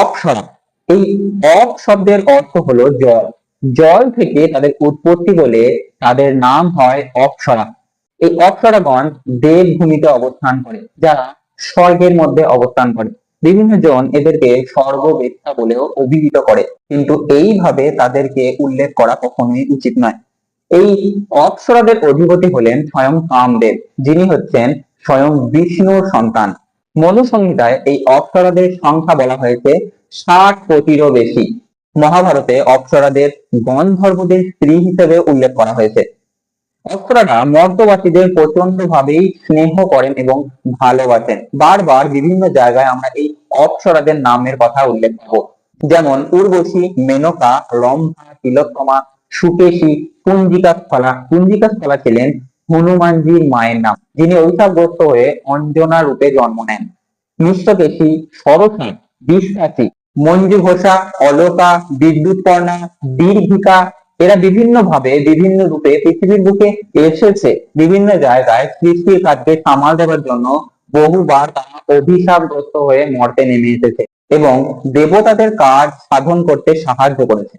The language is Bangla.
অপ্সরা এই অপ শব্দের অর্থ হলো জল। জল থেকে তাদের উৎপত্তি বলে তাদের নাম হয় অপসরা। এই অপ্সরাগণ দেবভূমিতে অবস্থান করে যারা স্বর্গের মধ্যে অবস্থান করে। বিভিন্ন জন এদেরকে স্বর্গবেত্তা বলেও অভিহিত করে, কিন্তু এইভাবে তাদেরকে উল্লেখ করা কখনোই উচিত নয়। এই অপ্সরাদের অধিপতি হলেন স্বয়ং কামদেব, যিনি হচ্ছেন স্বয়ং বিষ্ণুর সন্তান। মনুসংহিতায় এই অপ্সরাদের সংখ্যা বলা হয়েছে ষাট কোটিরও বেশি। মহাভারতে অপ্সরাদের গন্ধর্বদের স্ত্রী হিসেবে উল্লেখ করা হয়েছে। অপ্সরারা মর্দবাসীদের প্রচণ্ড ভাবেই স্নেহ করেন এবং ভালোবাসেন। বারবার বিভিন্ন জায়গায় আমরা এই অপ্সরাদের নামের কথা উল্লেখ পাবো যেমন উর্বশী, মেনকা, রম্ভা, তিলোত্তমা, সুকেশী কুঞ্জিকা স্থলা কুঞ্জিকা স্থলা ছিলেন হনুমানজির মায়ের নাম। যিনি অভিশাপগ্রস্ত হয়ে অঞ্জনা রূপে জন্ম নেন। মিশ্রকেশী সরসী বিশ্বাসী মঞ্জু ঘোষা, অলকা বিদ্যুৎপর্ণা দীর্ঘিকা, এরা বিভিন্ন ভাবে বিভিন্ন রূপে পৃথিবীর বুকে এসেছে, বিভিন্ন জায়গায় সৃষ্টির কাজকে সামাল দেওয়ার জন্য বহুবার তারা অভিশাপগ্রস্ত হয়ে মর্তে নেমে এসেছে এবং দেবতাদের কাজ সাধন করতে সাহায্য করেছে।